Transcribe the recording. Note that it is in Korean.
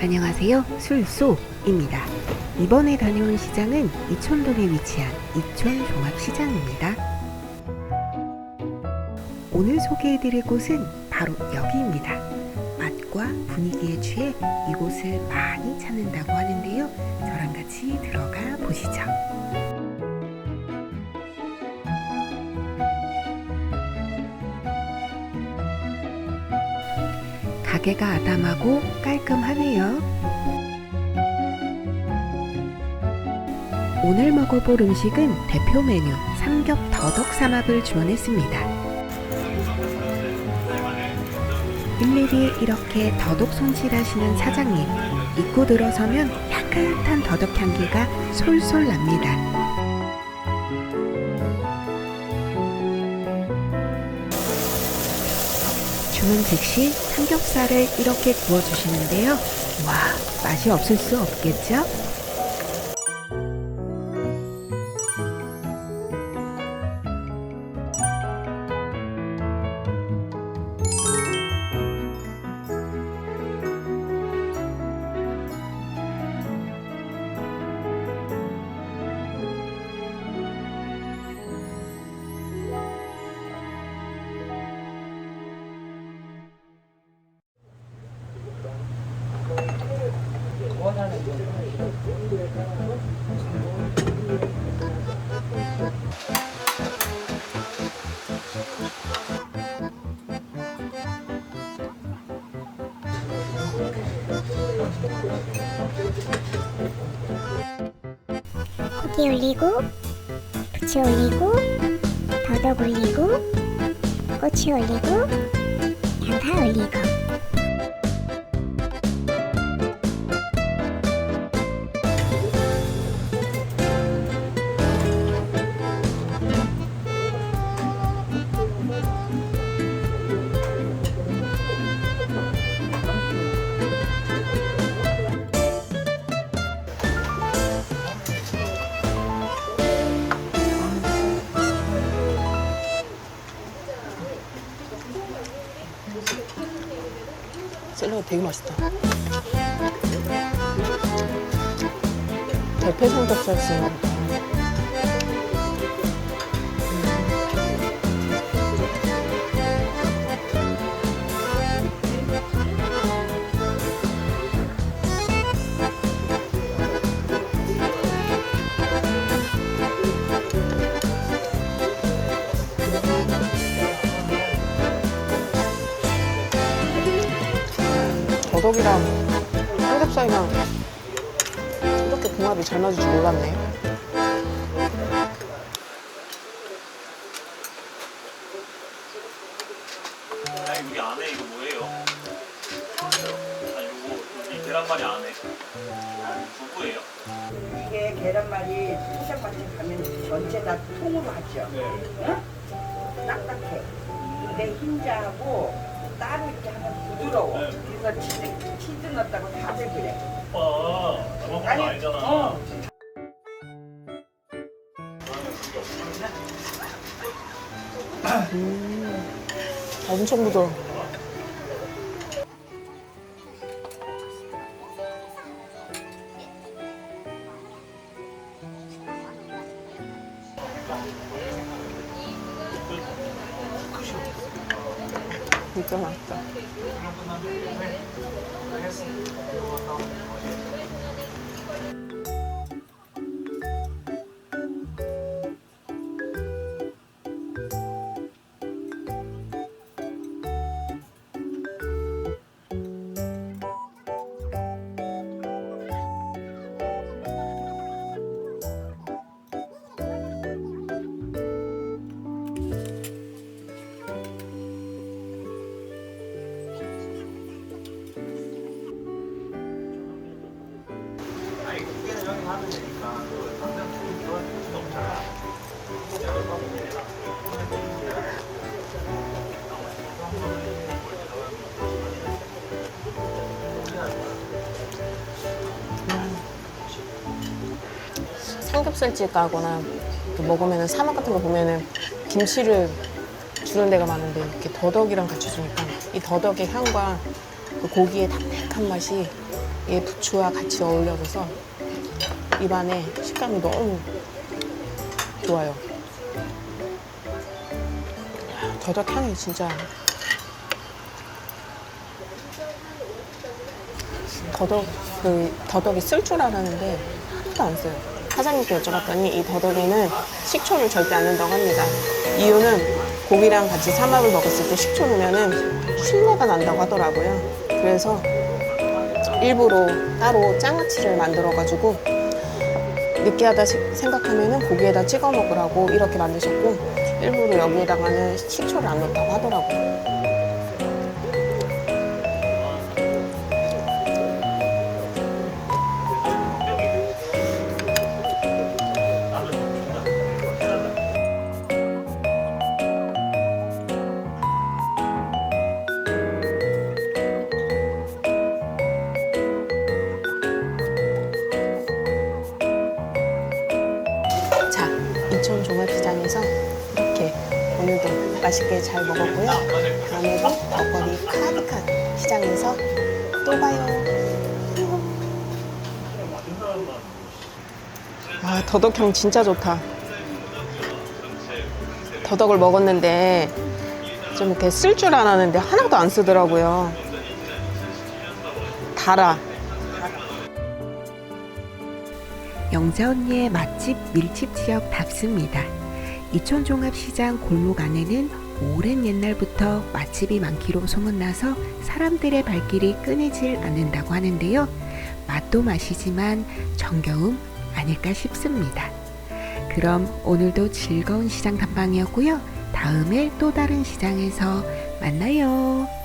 안녕하세요. 술소입니다. 이번에 다녀온 시장은 이촌동에 위치한 이촌 종합시장입니다. 오늘 소개해드릴 곳은 바로 여기입니다. 맛과 분위기에 취해 이곳을 많이 찾는다고 하는데요. 저랑 같이 들어가 보시죠. 가게가 아담하고 깔끔하네요. 오늘 먹어볼 음식은 대표 메뉴 삼겹 더덕 삼합을 주문했습니다. 일일이 이렇게 더덕 손질하시는 사장님. 입고 들어서면 향긋한 더덕 향기가 솔솔 납니다. 주문 즉시 삼겹살을 이렇게 구워주시는데요. 와, 맛이 없을 수 없겠죠? 고기 올리고 부추 올리고 더덕 올리고 고추 올리고 양파 올리고 샐러드 되게 맛있다. 대패 삼겹살 쓰는 더 덕이랑 삼겹살이랑 이렇게 궁합이 잘 맞을 줄 몰랐네. 아니 우리 안에 이거 뭐예요? 아니 요거 이 계란말이 안에 두부예요? 이게 계란말이 포장마차 가면 전체 다 통으로 하죠. 응? 딱딱해. 근데 흰자하고 따로 이렇게 하면 부드러워. 네. 그래서 치즈, 치즈 넣었다고 다들 그래. 오빠 나만 보는 거 아니잖아 어. 엄청 부드러워. 진짜 삼겹살집 가거나 그 먹으면 사막 같은 거 보면은 김치를 주는 데가 많은데 이렇게 더덕이랑 같이 주니까 이 더덕의 향과 그 고기의 담백한 맛이 얘 부추와 같이 어울려져서 입안에 식감이 너무 좋아요. 더덕 향이 진짜 더덕 그 더덕이 쓸 줄 알았는데 하나도 안 써요. 사장님께 여쭤봤더니 이 더덕에는 식초를 절대 안 넣는다고 합니다. 이유는 고기랑 같이 삼합을 먹었을 때 식초 넣으면은 쉰내가 난다고 하더라고요. 그래서 일부러 따로 장아찌를 만들어가지고 느끼하다 시- 생각하면은 고기에다 찍어 먹으라고 이렇게 만드셨고 일부러 여기에다가는 식초를 안 넣었다고 하더라고요. 오늘도 맛있게 잘 먹었고요. 다음에도 먹거리 카드카 시장에서 또 봐요. 아, 더덕향 진짜 좋다. 더덕을 먹었는데 좀 이렇게 쓸 줄 알았는데 하나도 안 쓰더라고요. 달아. 영자 언니의 맛집 밀집 지역 답습니다. 이천종합시장 골목 안에는 오랜 옛날부터 맛집이 많기로 소문나서 사람들의 발길이 끊이질 않는다고 하는데요. 맛도 맛이지만 정겨움 아닐까 싶습니다. 그럼 오늘도 즐거운 시장 탐방이었고요. 다음에 또 다른 시장에서 만나요.